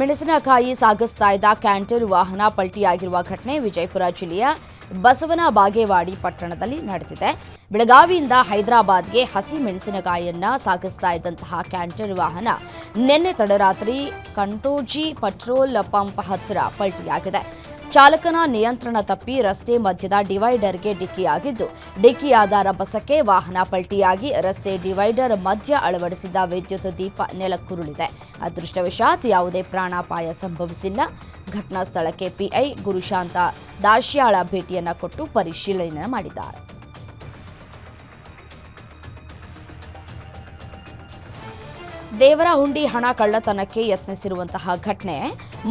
ಮೆಣಸಿನಕಾಯಿ ಸಾಗಿಸ್ತಾ ಇದ್ದ ಕ್ಯಾಂಟರ್ ವಾಹನ ಪಲ್ಟಿಯಾಗಿರುವ ಘಟನೆ ವಿಜಯಪುರ ಜಿಲ್ಲೆಯ ಬಸವನ ಬಾಗೇವಾಡಿ ಪಟ್ಟಣದಲ್ಲಿ ನಡೆದಿದೆ. ಬೆಳಗಾವಿಯಿಂದ ಹೈದರಾಬಾದ್ಗೆ ಹಸಿ ಮೆಣಸಿನಕಾಯಿಯನ್ನ ಸಾಗಿಸ್ತಾ ಇದ್ದಂತಹ ಕ್ಯಾಂಟರ್ ವಾಹನ ನಿನ್ನೆ ತಡರಾತ್ರಿ ಕಂಟೋಜಿ ಪೆಟ್ರೋಲ್ ಪಂಪ್ ಹತ್ತಿರ ಪಲ್ಟಿಯಾಗಿದೆ. ಚಾಲಕನ ನಿಯಂತ್ರಣ ತಪ್ಪಿ ರಸ್ತೆ ಮಧ್ಯದ ಡಿವೈಡರ್ಗೆ ಡಿಕ್ಕಿಯಾಗಿದ್ದು ಡಿಕ್ಕಿಯಾದ ರಭಸಕ್ಕೆ ವಾಹನ ಪಲ್ಟಿಯಾಗಿ ರಸ್ತೆ ಡಿವೈಡರ್ ಮಧ್ಯ ಅಳವಡಿಸಿದ್ದ ವಿದ್ಯುತ್ ದೀಪ ನೆಲಕ್ಕುರುಳಿದೆ. ಅದೃಷ್ಟವಶಾತ್ ಯಾವುದೇ ಪ್ರಾಣಾಪಾಯ ಸಂಭವಿಸಿಲ್ಲ. ಘಟನಾ ಸ್ಥಳಕ್ಕೆ ಪಿಐ ಗುರುಶಾಂತ ದಾಶ್ಯಾಳ ಭೇಟಿಯನ್ನ ಕೊಟ್ಟು ಪರಿಶೀಲನೆ ಮಾಡಿದ್ದಾರೆ. ದೇವರ ಹುಂಡಿ ಹಣ ಕಳ್ಳತನಕ್ಕೆ ಯತ್ನಿಸಿರುವಂತಹ ಘಟನೆ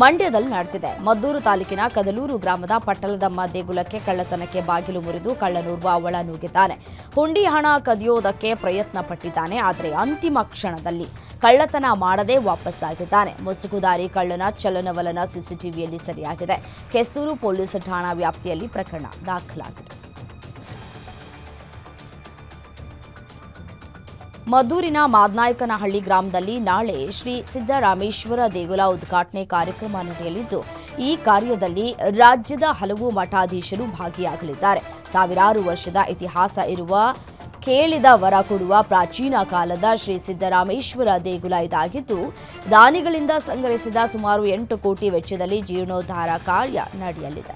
ಮಂಡ್ಯದಲ್ಲಿ ನಡೆದಿದೆ. ಮದ್ದೂರು ತಾಲೂಕಿನ ಕದಲೂರು ಗ್ರಾಮದ ಪಟ್ಟಲದಮ್ಮ ದೇಗುಲಕ್ಕೆ ಕಳ್ಳತನಕ್ಕೆ ಬಾಗಿಲು ಮುರಿದು ಕಳ್ಳನೂರ್ವ ಒಳ ನುಗ್ಗಿದ್ದಾನೆ ಹುಂಡಿ ಹಣ ಕದಿಯೋದಕ್ಕೆ ಪ್ರಯತ್ನ ಪಟ್ಟಿದ್ದಾನೆ ಆದರೆ ಅಂತಿಮ ಕ್ಷಣದಲ್ಲಿ ಕಳ್ಳತನ ಮಾಡದೆ ವಾಪಸ್ಸಾಗಿದ್ದಾನೆ. ಮುಸುಕುದಾರಿ ಕಳ್ಳನ ಚಲನವಲನ ಸಿಸಿಟಿವಿಯಲ್ಲಿ ಸರಿಯಾಗಿದೆ. ಕೆಸೂರು ಪೊಲೀಸ್ ಠಾಣಾ ವ್ಯಾಪ್ತಿಯಲ್ಲಿ ಪ್ರಕರಣ ದಾಖಲಾಗಿದೆ. ಮದ್ದೂರಿನ ಮಾದ್ನಾಯಕನಹಳ್ಳಿ ಗ್ರಾಮದಲ್ಲಿ ನಾಳೆ ಶ್ರೀ ಸಿದ್ದರಾಮೇಶ್ವರ ದೇಗುಲ ಉದ್ಘಾಟನೆ ಕಾರ್ಯಕ್ರಮ ನಡೆಯಲಿದ್ದು, ಈ ಕಾರ್ಯದಲ್ಲಿ ರಾಜ್ಯದ ಹಲವು ಮಠಾಧೀಶರು ಭಾಗಿಯಾಗಲಿದ್ದಾರೆ. ಸಾವಿರಾರು ವರ್ಷದ ಇತಿಹಾಸ ಇರುವ, ಕೇಳಿದ ವರ ಕೊಡುವ ಪ್ರಾಚೀನ ಕಾಲದ ಶ್ರೀ ಸಿದ್ದರಾಮೇಶ್ವರ ದೇಗುಲ ಇದಾಗಿದ್ದು, ದಾನಿಗಳಿಂದ ಸಂಗ್ರಹಿಸಿದ ಸುಮಾರು ಎಂಟು ಕೋಟಿ ವೆಚ್ಚದಲ್ಲಿ ಜೀರ್ಣೋದ್ಧಾರ ಕಾರ್ಯ ನಡೆಯಲಿದೆ.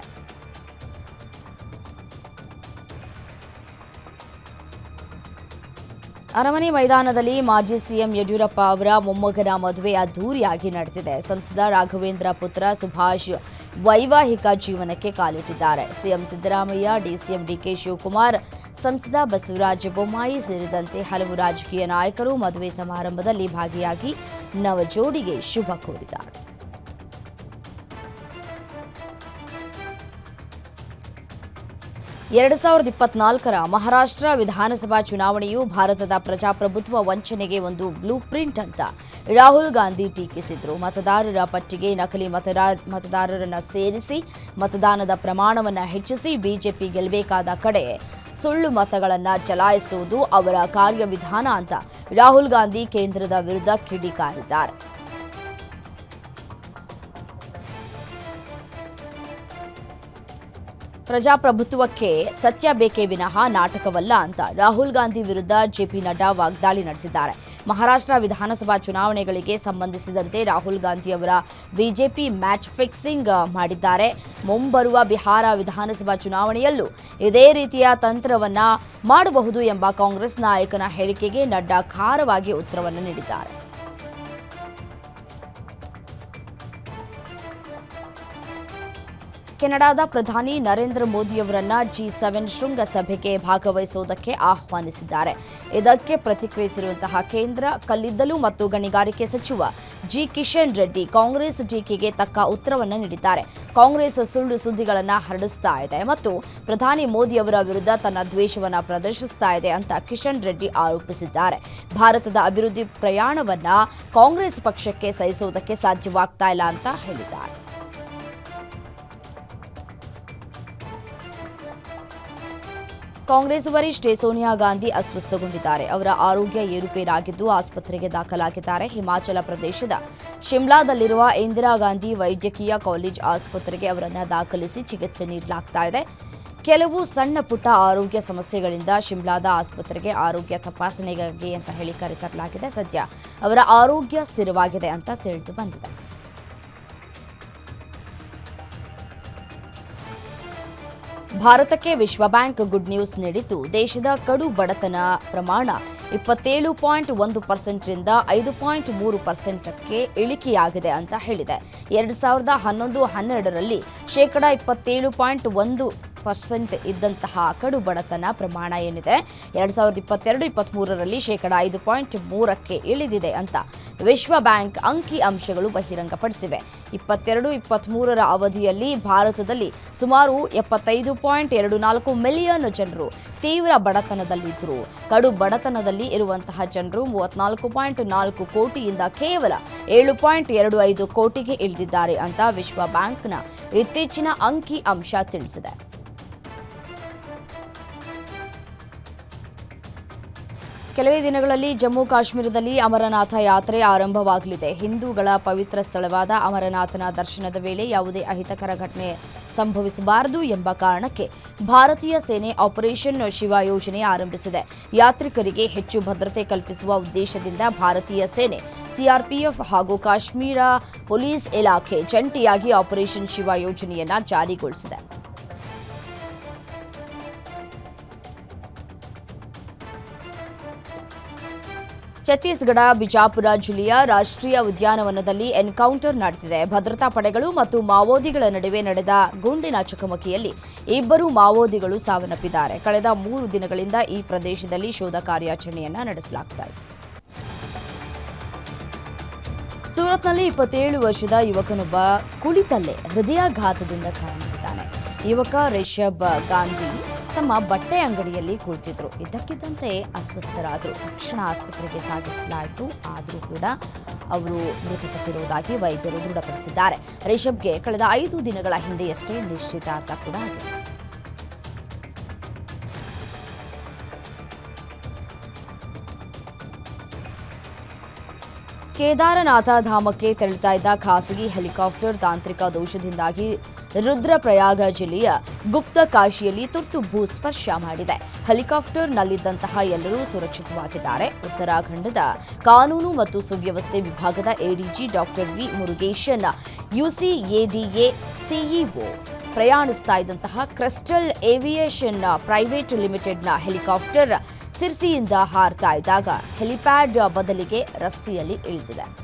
ಅರಮನೆ ಮೈದಾನದಲ್ಲಿ ಮಾಜಿ ಸಿಎಂ ಯಡಿಯೂರಪ್ಪ ಅವರ ಮೊಮ್ಮಗನ ಮದುವೆ ಅದ್ದೂರಿಯಾಗಿ ನಡೆದಿದೆ. ಸಂಸದ ರಾಘವೇಂದ್ರ ಪುತ್ರ ಸುಭಾಷ್ ವೈವಾಹಿಕ ಜೀವನಕ್ಕೆ ಕಾಲಿಟ್ಟಿದ್ದಾರೆ. CM Siddaramaiah, DCM DK Shivakumar, ಸಂಸದ ಬಸವರಾಜ ಬೊಮ್ಮಾಯಿ ಸೇರಿದಂತೆ ಹಲವು ರಾಜಕೀಯ ನಾಯಕರು ಮದುವೆ ಸಮಾರಂಭದಲ್ಲಿ ಭಾಗಿಯಾಗಿ ನವಜೋಡಿಗೆ ಶುಭ ಕೋರಿದ್ದಾರೆ. ಎರಡು ಸಾವಿರದ ಇಪ್ಪತ್ನಾಲ್ಕರ ಮಹಾರಾಷ್ಟ್ರ ವಿಧಾನಸಭಾ ಚುನಾವಣೆಯು ಭಾರತದ ಪ್ರಜಾಪ್ರಭುತ್ವ ವಂಚನೆಗೆ ಒಂದು ಬ್ಲೂ ಪ್ರಿಂಟ್ ಅಂತ ರಾಹುಲ್ ಗಾಂಧಿ ಟೀಕಿಸಿದ್ರು. ಮತದಾರರ ಪಟ್ಟಿಗೆ ನಕಲಿ ಮತದಾರರನ್ನು ಸೇರಿಸಿ, ಮತದಾನದ ಪ್ರಮಾಣವನ್ನು ಹೆಚ್ಚಿಸಿ ಬಿಜೆಪಿ ಗೆಲ್ಲಬೇಕಾದ ಕಡೆ ಸುಳ್ಳು ಮತಗಳನ್ನು ಚಲಾಯಿಸುವುದು ಅವರ ಕಾರ್ಯವಿಧಾನ ಅಂತ ರಾಹುಲ್ ಗಾಂಧಿ ಕೇಂದ್ರದ ವಿರುದ್ಧ ಕಿಡಿಕಾರಿದ್ದಾರೆ. ಪ್ರಜಾಪ್ರಭುತ್ವಕ್ಕೆ ಸತ್ಯ ಬೇಕೇ ವಿನಃ ನಾಟಕವಲ್ಲ ಅಂತ ರಾಹುಲ್ ಗಾಂಧಿ ವಿರುದ್ಧ ಜೆಪಿ ನಡ್ಡಾ ವಾಗ್ದಾಳಿ ನಡೆಸಿದ್ದಾರೆ. ಮಹಾರಾಷ್ಟ್ರ ವಿಧಾನಸಭಾ ಚುನಾವಣೆಗಳಿಗೆ ಸಂಬಂಧಿಸಿದಂತೆ ರಾಹುಲ್ ಗಾಂಧಿ ಅವರ ಬಿಜೆಪಿ ಮ್ಯಾಚ್ ಫಿಕ್ಸಿಂಗ್ ಮಾಡಿದ್ದಾರೆ. ಮುಂಬರುವ ಬಿಹಾರ ವಿಧಾನಸಭಾ ಚುನಾವಣೆಯಲ್ಲೂ ಇದೇ ರೀತಿಯ ತಂತ್ರವನ್ನು ಮಾಡಬಹುದು ಎಂಬ ಕಾಂಗ್ರೆಸ್ ನಾಯಕನ ಹೇಳಿಕೆಗೆ ನಡ್ಡಾ ಖಾರವಾಗಿ ಉತ್ತರವನ್ನು ನೀಡಿದ್ದಾರೆ. ಕೆನಡಾದ ಪ್ರಧಾನಿ ನರೇಂದ್ರ ಮೋದಿಯವರನ್ನ ಜಿ ಸೆವೆನ್ ಶೃಂಗಸಭೆಗೆ ಭಾಗವಹಿಸುವುದಕ್ಕೆ ಆಹ್ವಾನಿಸಿದ್ದಾರೆ. ಇದಕ್ಕೆ ಪ್ರತಿಕ್ರಿಯಿಸಿರುವಂತಹ ಕೇಂದ್ರ, ಕಲ್ಲಿದ್ದಲು ಮತ್ತು ಗಣಿಗಾರಿಕೆ ಸಚಿವ ಜಿ ಕಿಶನ್ ರೆಡ್ಡಿ ಕಾಂಗ್ರೆಸ್ ಟೀಕೆಗೆ ತಕ್ಕ ಉತ್ತರವನ್ನು ನೀಡಿದ್ದಾರೆ. ಕಾಂಗ್ರೆಸ್ ಸುಳ್ಳು ಸುದ್ದಿಗಳನ್ನು ಹರಡಿಸ್ತಾ ಇದೆ ಮತ್ತು ಪ್ರಧಾನಿ ಮೋದಿಯವರ ವಿರುದ್ಧ ತನ್ನ ದ್ವೇಷವನ್ನು ಪ್ರದರ್ಶಿಸ್ತಾ ಇದೆ ಅಂತ ಕಿಶನ್ ರೆಡ್ಡಿ ಆರೋಪಿಸಿದ್ದಾರೆ. ಭಾರತದ ಅಭಿವೃದ್ಧಿ ಪ್ರಯಾಣವನ್ನು ಕಾಂಗ್ರೆಸ್ ಪಕ್ಷಕ್ಕೆ ಸಹಿಸುವುದಕ್ಕೆ ಸಾಧ್ಯವಾಗ್ತಾ ಇಲ್ಲ ಅಂತ ಹೇಳಿದ್ದಾರೆ. ಕಾಂಗ್ರೆಸ್ ವರಿಷ್ಠೆ ಸೋನಿಯಾ ಗಾಂಧಿ ಅಸ್ವಸ್ಥಗೊಂಡಿದ್ದಾರೆ. ಅವರ ಆರೋಗ್ಯ ಏರುಪೇರಾಗಿದ್ದು ಆಸ್ಪತ್ರೆಗೆ ದಾಖಲಾಗಿದ್ದಾರೆ. ಹಿಮಾಚಲ ಪ್ರದೇಶದ ಶಿಮ್ಲಾದಲ್ಲಿರುವ ಇಂದಿರಾ ಗಾಂಧಿ ವೈದ್ಯಕೀಯ ಕಾಲೇಜ್ ಆಸ್ಪತ್ರೆಗೆ ಅವರನ್ನು ದಾಖಲಿಸಿ ಚಿಕಿತ್ಸೆ ನೀಡಲಾಗ್ತಾ ಇದೆ. ಕೆಲವು ಸಣ್ಣ ಪುಟ್ಟ ಆರೋಗ್ಯ ಸಮಸ್ಯೆಗಳಿಂದ ಶಿಮ್ಲಾದ ಆಸ್ಪತ್ರೆಗೆ ಆರೋಗ್ಯ ತಪಾಸಣೆಗಾಗಿ ಅಂತ ಹೇಳಿ ಕರೆತರಲಾಗಿದೆ. ಸದ್ಯ ಅವರ ಆರೋಗ್ಯ ಸ್ಥಿರವಾಗಿದೆ ಅಂತ ತಿಳಿದು ಬಂದಿದೆ. ಭಾರತಕ್ಕೆ ವಿಶ್ವ ಬ್ಯಾಂಕ್ ಗುಡ್ ನ್ಯೂಸ್ ನೀಡಿದ್ದು ದೇಶದ ಕಡು ಬಡತನ ಪ್ರಮಾಣ ಇಪ್ಪತ್ತೇಳು ಪಾಯಿಂಟ್ ಒಂದು ಪರ್ಸೆಂಟ್ರಿಂದ ಐದು ಪಾಯಿಂಟ್ ಮೂರು ಪರ್ಸೆಂಟಕ್ಕೆ ಇಳಿಕೆಯಾಗಿದೆ ಅಂತ ಹೇಳಿದೆ. ಎರಡು ಸಾವಿರದ ಹನ್ನೊಂದು ಹನ್ನೆರಡರಲ್ಲಿ ಶೇಕಡಾ ಇಪ್ಪತ್ತೇಳು ಪಾಯಿಂಟ್ ಒಂದು ಪರ್ಸೆಂಟ್ ಇದ್ದಂತಹ ಕಡು ಬಡತನ ಪ್ರಮಾಣ ಏನಿದೆ? ಎರಡು ಸಾವಿರದ ಇಪ್ಪತ್ತೆರಡು ಇಪ್ಪತ್ತ್ಮೂರರಲ್ಲಿ ಶೇಕಡ ಐದು ಪಾಯಿಂಟ್ ಮೂರಕ್ಕೆ ಇಳಿದಿದೆ ಅಂತ ವಿಶ್ವ ಬ್ಯಾಂಕ್ ಅಂಕಿ ಅಂಶಗಳು ಬಹಿರಂಗಪಡಿಸಿವೆ. ಇಪ್ಪತ್ತೆರಡು ಇಪ್ಪತ್ತ್ಮೂರರ ಅವಧಿಯಲ್ಲಿ ಭಾರತದಲ್ಲಿ ಸುಮಾರು ಎಪ್ಪತ್ತೈದು ಪಾಯಿಂಟ್ ಎರಡು ನಾಲ್ಕು ಮಿಲಿಯನ್ ಜನರು ತೀವ್ರ ಬಡತನದಲ್ಲಿದ್ದರು. ಕಡು ಬಡತನದಲ್ಲಿ ಇರುವಂತಹ ಜನರು ಮೂವತ್ನಾಲ್ಕು ಪಾಯಿಂಟ್ ನಾಲ್ಕು ಕೋಟಿಯಿಂದ ಕೇವಲ ಏಳು ಪಾಯಿಂಟ್ ಎರಡು ಐದು ಕೋಟಿಗೆ ಇಳಿದಿದ್ದಾರೆ ಅಂತ ವಿಶ್ವ ಬ್ಯಾಂಕ್ನ ಇತ್ತೀಚಿನ ಅಂಕಿ ಅಂಶ ತಿಳಿಸಿದೆ. ಕೆಲವೇ ದಿನಗಳಲ್ಲಿ ಜಮ್ಮು ಕಾಶ್ಮೀರದಲ್ಲಿ ಅಮರನಾಥ ಯಾತ್ರೆ ಆರಂಭವಾಗಲಿದೆ. ಹಿಂದೂಗಳ ಪವಿತ್ರ ಸ್ಥಳವಾದ ಅಮರನಾಥನ ದರ್ಶನದ ವೇಳೆ ಯಾವುದೇ ಅಹಿತಕರ ಘಟನೆ ಸಂಭವಿಸಬಾರದು ಎಂಬ ಕಾರಣಕ್ಕೆ ಭಾರತೀಯ ಸೇನೆ ಆಪರೇಷನ್ ಶಿವ ಯೋಜನೆ ಆರಂಭಿಸಿದೆ. ಯಾತ್ರಿಕರಿಗೆ ಹೆಚ್ಚು ಭದ್ರತೆ ಕಲ್ಪಿಸುವ ಉದ್ದೇಶದಿಂದ ಭಾರತೀಯ ಸೇನೆ, ಸಿಆರ್ಪಿಎಫ್ ಹಾಗೂ ಕಾಶ್ಮೀರ ಪೊಲೀಸ್ ಇಲಾಖೆ ಜಂಟಿಯಾಗಿ ಆಪರೇಷನ್ ಶಿವ ಯೋಜನೆಯನ್ನು ಜಾರಿಗೊಳಿಸಿದೆ. ಛತ್ತೀಸ್ಗಢ, ಬಿಜಾಪುರ ಜಿಲ್ಲೆಯ ರಾಷ್ಟ್ರೀಯ ಉದ್ಯಾನವನದಲ್ಲಿ ಎನ್ಕೌಂಟರ್ ನಡೆದಿದೆ. ಭದ್ರತಾ ಪಡೆಗಳು ಮತ್ತು ಮಾವೋದಿಗಳ ನಡುವೆ ನಡೆದ ಗುಂಡಿನ ಚಕಮಕಿಯಲ್ಲಿ ಇಬ್ಬರು ಮಾವೋದಿಗಳು ಸಾವನ್ನಪ್ಪಿದ್ದಾರೆ. ಕಳೆದ ಮೂರು ದಿನಗಳಿಂದ ಈ ಪ್ರದೇಶದಲ್ಲಿ ಶೋಧ ಕಾರ್ಯಾಚರಣೆಯನ್ನ ನಡೆಸಲಾಗ್ತಾ ಇತ್ತು. ಸೂರತ್ನಲ್ಲಿ ಇಪ್ಪತ್ತೇಳು ವರ್ಷದ ಯುವಕನೊಬ್ಬ ಕುಳಿತಲ್ಲೇ ಹೃದಯಾಘಾತದಿಂದ ಸಾವನ್ನಪ್ಪಿದ್ದಾನೆ. ಯುವಕ ರಿಷಬ್ ಗಾಂಧಿ ತಮ್ಮ ಬಟ್ಟೆ ಅಂಗಡಿಯಲ್ಲಿ ಕುಳಿತಿದ್ರು. ಇದ್ದಕ್ಕಿದ್ದಂತೆ ಅಸ್ವಸ್ಥರಾದರು ತಕ್ಷಣ ಆಸ್ಪತ್ರೆಗೆ ಸಾಗಿಸಲಾಯಿತು. ಆದರೂ ಕೂಡ ಅವರು ಮೃತಪಟ್ಟಿರುವುದಾಗಿ ವೈದ್ಯರು ದೃಢಪಡಿಸಿದ್ದಾರೆ. ರಿಷಬ್ಗೆ ಕಳೆದ ಐದು ದಿನಗಳ ಹಿಂದೆಯಷ್ಟೇ ನಿಶ್ಚಿತಾರ್ಥ ಕೂಡ ಆಗಿತ್ತು. ಕೇದಾರನಾಥ ಧಾಮಕ್ಕೆ ತೆರಳುತ್ತಾ ಇದ್ದ ಖಾಸಗಿ ಹೆಲಿಕಾಪ್ಟರ್ ತಾಂತ್ರಿಕ ದೋಷದಿಂದಾಗಿ ರುದ್ರಪ್ರಯಾಗ ಜಿಲ್ಲೆಯ ಗುಪ್ತ ಕಾಶಿಯಲ್ಲಿ ತುರ್ತು ಭೂಸ್ಪರ್ಶ ಮಾಡಿದೆ. ಹೆಲಿಕಾಪ್ಟರ್ನಲ್ಲಿದ್ದಂತಹ ಎಲ್ಲರೂ ಸುರಕ್ಷಿತವಾಗಿದ್ದಾರೆ. ಉತ್ತರಾಖಂಡದ ಕಾನೂನು ಮತ್ತು ಸುವ್ಯವಸ್ಥೆ ವಿಭಾಗದ ADG doctor V. Murugesan, UCADA CEO ಪ್ರಯಾಣಿಸ್ತಾ ಇದ್ದಂತಹ ಕ್ರಿಸ್ಟಲ್ ಏವಿಯೇಷನ್ ಪ್ರೈವೇಟ್ ಲಿಮಿಟೆಡ್ನ ಹೆಲಿಕಾಪ್ಟರ್ ಸಿರ್ಸಿಯಿಂದ ಹಾರ್ತಾ ಇದ್ದಾಗ ಹೆಲಿಪ್ಯಾಡ್ ಬದಲಿಗೆ ರಸ್ತೆಯಲ್ಲಿ ಇಳಿದಿದೆ.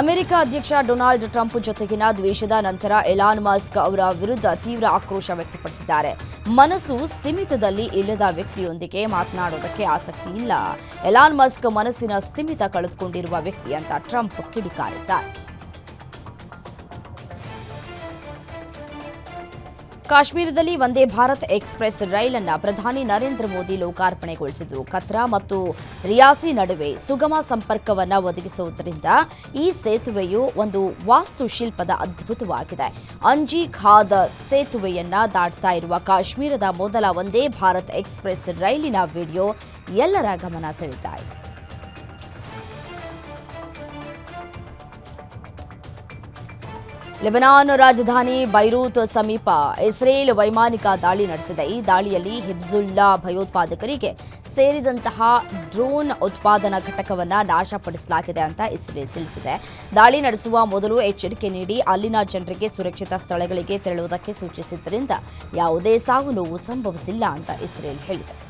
ಅಮೆರಿಕ ಅಧ್ಯಕ್ಷ ಡೊನಾಲ್ಡ್ ಟ್ರಂಪ್ ಜೊತೆಗಿನ ದ್ವೇಷದ ನಂತರ ಎಲಾನ್ ಮಾಸ್ಕ್ ಅವರ ವಿರುದ್ಧ ತೀವ್ರ ಆಕ್ರೋಶ ವ್ಯಕ್ತಪಡಿಸಿದ್ದಾರೆ. ಮನಸ್ಸು ಸ್ಥಿಮಿತದಲ್ಲಿ ಇಲ್ಲದ ವ್ಯಕ್ತಿಯೊಂದಿಗೆ ಮಾತನಾಡೋದಕ್ಕೆ ಆಸಕ್ತಿ ಇಲ್ಲ. ಎಲಾನ್ ಮಸ್ಕ್ ಮನಸ್ಸಿನ ಸ್ಥಿಮಿತ ಕಳೆದುಕೊಂಡಿರುವ ವ್ಯಕ್ತಿ ಅಂತ ಟ್ರಂಪ್ ಕಿಡಿಕಾರಿದ್ದಾರೆ. ಕಾಶ್ಮೀರದಲ್ಲಿ ವಂದೇ ಭಾರತ್ ಎಕ್ಸ್ಪ್ರೆಸ್ ರೈಲನ್ನು ಪ್ರಧಾನಿ ನರೇಂದ್ರ ಮೋದಿ ಲೋಕಾರ್ಪಣೆಗೊಳಿಸಿದ್ರು ಕತ್ರಾ ಮತ್ತು ರಿಯಾಸಿ ನಡುವೆ ಸುಗಮ ಸಂಪರ್ಕವನ್ನು ಒದಗಿಸುವುದರಿಂದ ಈ ಸೇತುವೆಯು ಒಂದು ವಾಸ್ತುಶಿಲ್ಪದ ಅದ್ಭುತವಾಗಿದೆ. ಅಂಜಿ ಖಾದ ಸೇತುವೆಯನ್ನ ದಾಟ್ತಾ ಇರುವ ಕಾಶ್ಮೀರದ ಮೊದಲ ವಂದೇ ಭಾರತ್ ಎಕ್ಸ್ಪ್ರೆಸ್ ರೈಲಿನ ವಿಡಿಯೋ ಎಲ್ಲರ ಗಮನ ಸೆಳೀತಾ ಲೆಬನಾನ್ ರಾಜಧಾನಿ ಬೈರೂತ್ ಸಮೀಪ ಇಸ್ರೇಲ್ ವೈಮಾನಿಕ ದಾಳಿ ನಡೆಸಿದೆ. ಈ ದಾಳಿಯಲ್ಲಿ ಹಿಬ್ಜುಲ್ಲಾ ಭಯೋತ್ಪಾದಕರಿಗೆ ಸೇರಿದಂತಹ ಡ್ರೋನ್ ಉತ್ಪಾದನಾ ಘಟಕವನ್ನು ನಾಶಪಡಿಸಲಾಗಿದೆ ಅಂತ ಇಸ್ರೇಲ್ ತಿಳಿಸಿದೆ. ದಾಳಿ ನಡೆಸುವ ಮೊದಲು ಎಚ್ಚರಿಕೆ ನೀಡಿ ಅಲ್ಲಿನ ಜನರಿಗೆ ಸುರಕ್ಷಿತ ಸ್ಥಳಗಳಿಗೆ ತೆರಳುವುದಕ್ಕೆ ಸೂಚಿಸಿದ್ದರಿಂದ ಯಾವುದೇ ಸಾವು ನೋವು ಸಂಭವಿಸಿಲ್ಲ ಅಂತ ಇಸ್ರೇಲ್ ಹೇಳಿದೆ.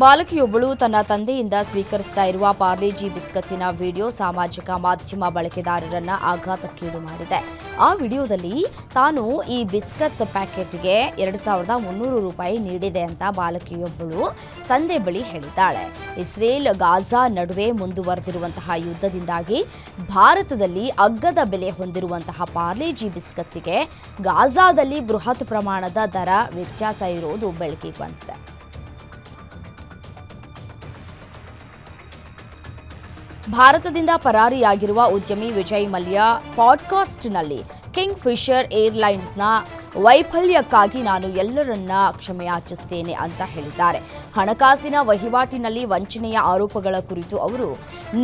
ಬಾಲಕಿಯೊಬ್ಬಳು ತನ್ನ ತಂದೆಯಿಂದ ಸ್ವೀಕರಿಸ್ತಾ ಇರುವ ಪಾರ್ಲೇಜಿ ಬಿಸ್ಕತ್ತಿನ ವಿಡಿಯೋ ಸಾಮಾಜಿಕ ಮಾಧ್ಯಮ ಬಳಕೆದಾರರನ್ನ ಆಘಾತಕ್ಕೀಡು ಮಾಡಿದೆ. ಆ ವಿಡಿಯೋದಲ್ಲಿ ತಾನು ಈ ಬಿಸ್ಕತ್ ಪ್ಯಾಕೆಟ್ಗೆ ಎರಡು ಸಾವಿರದ ಮುನ್ನೂರು ರೂಪಾಯಿ ನೀಡಿದೆ ಅಂತ ಬಾಲಕಿಯೊಬ್ಬಳು ತಂದೆ ಬಳಿ ಹೇಳಿದ್ದಾಳೆ. ಇಸ್ರೇಲ್ ಗಾಜಾ ನಡುವೆ ಮುಂದುವರೆದಿರುವಂತಹ ಯುದ್ಧದಿಂದಾಗಿ ಭಾರತದಲ್ಲಿ ಅಗ್ಗದ ಬೆಲೆ ಹೊಂದಿರುವಂತಹ ಪಾರ್ಲೇಜಿ ಬಿಸ್ಕತ್ತಿಗೆ ಗಾಜಾದಲ್ಲಿ ಬೃಹತ್ ಪ್ರಮಾಣದ ದರ ವ್ಯತ್ಯಾಸ ಇರುವುದು ಬೆಳಕಿಗೆ ಬಂದಿದೆ. ಭಾರತದಿಂದ ಪರಾರಿಯಾಗಿರುವ ಉದ್ಯಮಿ ವಿಜಯ್ ಮಲ್ಯ ಪಾಡ್ಕಾಸ್ಟ್ನಲ್ಲಿ ಕಿಂಗ್ ಫಿಶರ್ ಏರ್ಲೈನ್ಸ್ನ ವೈಫಲ್ಯಕ್ಕಾಗಿ ನಾನು ಎಲ್ಲರನ್ನ ಕ್ಷಮೆಯಾಚಿಸುತ್ತೇನೆ ಅಂತ ಹೇಳಿದ್ದಾರೆ. ಹಣಕಾಸಿನ ವಹಿವಾಟಿನಲ್ಲಿ ವಂಚನೆಯ ಆರೋಪಗಳ ಕುರಿತು ಅವರು,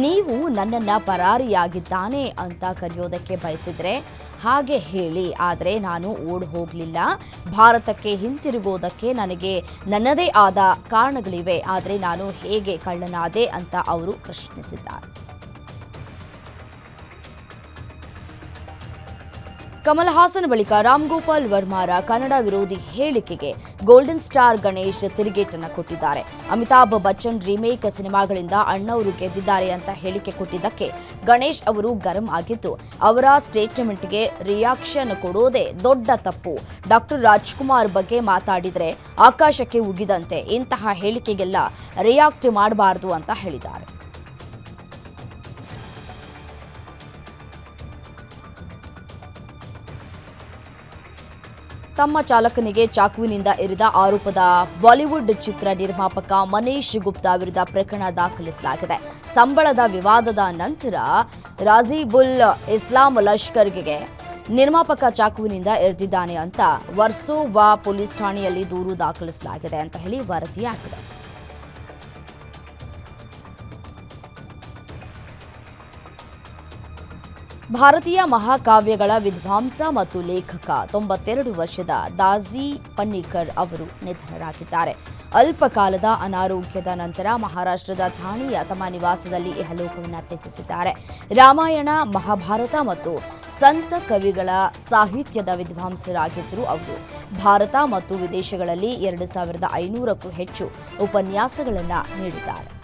ನೀವು ನನ್ನನ್ನು ಪರಾರಿಯಾಗಿದ್ದಾನೆ ಅಂತ ಕರೆಯೋದಕ್ಕೆ ಬಯಸಿದ್ರೆ ಹಾಗೆ ಹೇಳಿ, ಆದರೆ ನಾನು ಓಡ್ ಹೋಗಲಿಲ್ಲ. ಭಾರತಕ್ಕೆ ಹಿಂತಿರುಗೋದಕ್ಕೆ ನನಗೆ ನನ್ನದೇ ಆದ ಕಾರಣಗಳಿವೆ, ಆದರೆ ನಾನು ಹೇಗೆ ಕಳ್ಳನಾದೆ ಅಂತ ಅವರು ಪ್ರಶ್ನಿಸಿದ್ದಾರೆ. ಕಮಲ್ ಹಾಸನ್ ಬಳಿಕ ರಾಮ್ ಗೋಪಾಲ್ ವರ್ಮಾರ ಕನ್ನಡ ವಿರೋಧಿ ಹೇಳಿಕೆಗೆ ಗೋಲ್ಡನ್ ಸ್ಟಾರ್ ಗಣೇಶ್ ತಿರುಗೇಟನ್ನು ಕೊಟ್ಟಿದ್ದಾರೆ. ಅಮಿತಾಭ್ ಬಚ್ಚನ್ ರೀಮೇಕ್ ಸಿನಿಮಾಗಳಿಂದ ಅಣ್ಣವರು ಗೆದ್ದಿದ್ದಾರೆ ಅಂತ ಹೇಳಿಕೆ ಕೊಟ್ಟಿದ್ದಕ್ಕೆ ಗಣೇಶ್ ಅವರು ಗರಂ ಆಗಿದ್ದು, ಅವರ ಸ್ಟೇಟ್ಮೆಂಟ್ಗೆ ರಿಯಾಕ್ಷನ್ ಕೊಡೋದೇ ದೊಡ್ಡ ತಪ್ಪು. ಡಾಕ್ಟರ್ ರಾಜ್ಕುಮಾರ್ ಬಗ್ಗೆ ಮಾತಾಡಿದರೆ ಆಕಾಶಕ್ಕೆ ಉಗಿದಂತೆ ಇಂತಹ ಹೇಳಿಕೆಗೆಲ್ಲ ರಿಯಾಕ್ಟ್ ಮಾಡಬಾರದು ಅಂತ ಹೇಳಿದ್ದಾರೆ. ತಮ್ಮ ಚಾಲಕನಿಗೆ ಚಾಕುವಿನಿಂದ ಇರಿದ ಆರೋಪದ ಬಾಲಿವುಡ್ ಚಿತ್ರ ನಿರ್ಮಾಪಕ ಮನೀಶ್ ಗುಪ್ತಾ ವಿರುದ್ಧ ಪ್ರಕರಣ ದಾಖಲಿಸಲಾಗಿದೆ. ಸಂಬಳದ ವಿವಾದದ ನಂತರ ರಾಜೀಬುಲ್ ಇಸ್ಲಾಂ ಲಷ್ಕರ್ಗೆ ನಿರ್ಮಾಪಕ ಚಾಕುವಿನಿಂದ ಎರೆದಿದ್ದಾನೆ ಅಂತ ವರ್ಸೋವಾ ಪೊಲೀಸ್ ಠಾಣೆಯಲ್ಲಿ ದೂರು ದಾಖಲಿಸಲಾಗಿದೆ ಅಂತ ಹೇಳಿ ವರದಿಯಾಗಿದೆ. ಭಾರತೀಯ ಮಹಾಕಾವ್ಯಗಳ ವಿದ್ವಾಂಸ ಮತ್ತು ಲೇಖಕ ತೊಂಬತ್ತೆರಡು ವರ್ಷದ ದಾಜಿ ಪನ್ನಿಕರ್ ಅವರು ನಿಧನರಾಗಿದ್ದಾರೆ. ಅಲ್ಪಕಾಲದ ಅನಾರೋಗ್ಯದ ನಂತರ ಮಹಾರಾಷ್ಟ್ರದ ಥಾಣೆಯ ತಮ್ಮ ನಿವಾಸದಲ್ಲಿ ಇಹಲೋಕವನ್ನು ತ್ಯಜಿಸಿದ್ದಾರೆ. ರಾಮಾಯಣ, ಮಹಾಭಾರತ ಮತ್ತು ಸಂತ ಕವಿಗಳ ಸಾಹಿತ್ಯದ ವಿದ್ವಾಂಸರಾಗಿದ್ದರು ಅವರು. ಭಾರತ ಮತ್ತು ವಿದೇಶಗಳಲ್ಲಿ ಎರಡು ಸಾವಿರದ ಐನೂರಕ್ಕೂ ಹೆಚ್ಚು ಉಪನ್ಯಾಸಗಳನ್ನು ನೀಡಿದ್ದಾರೆ.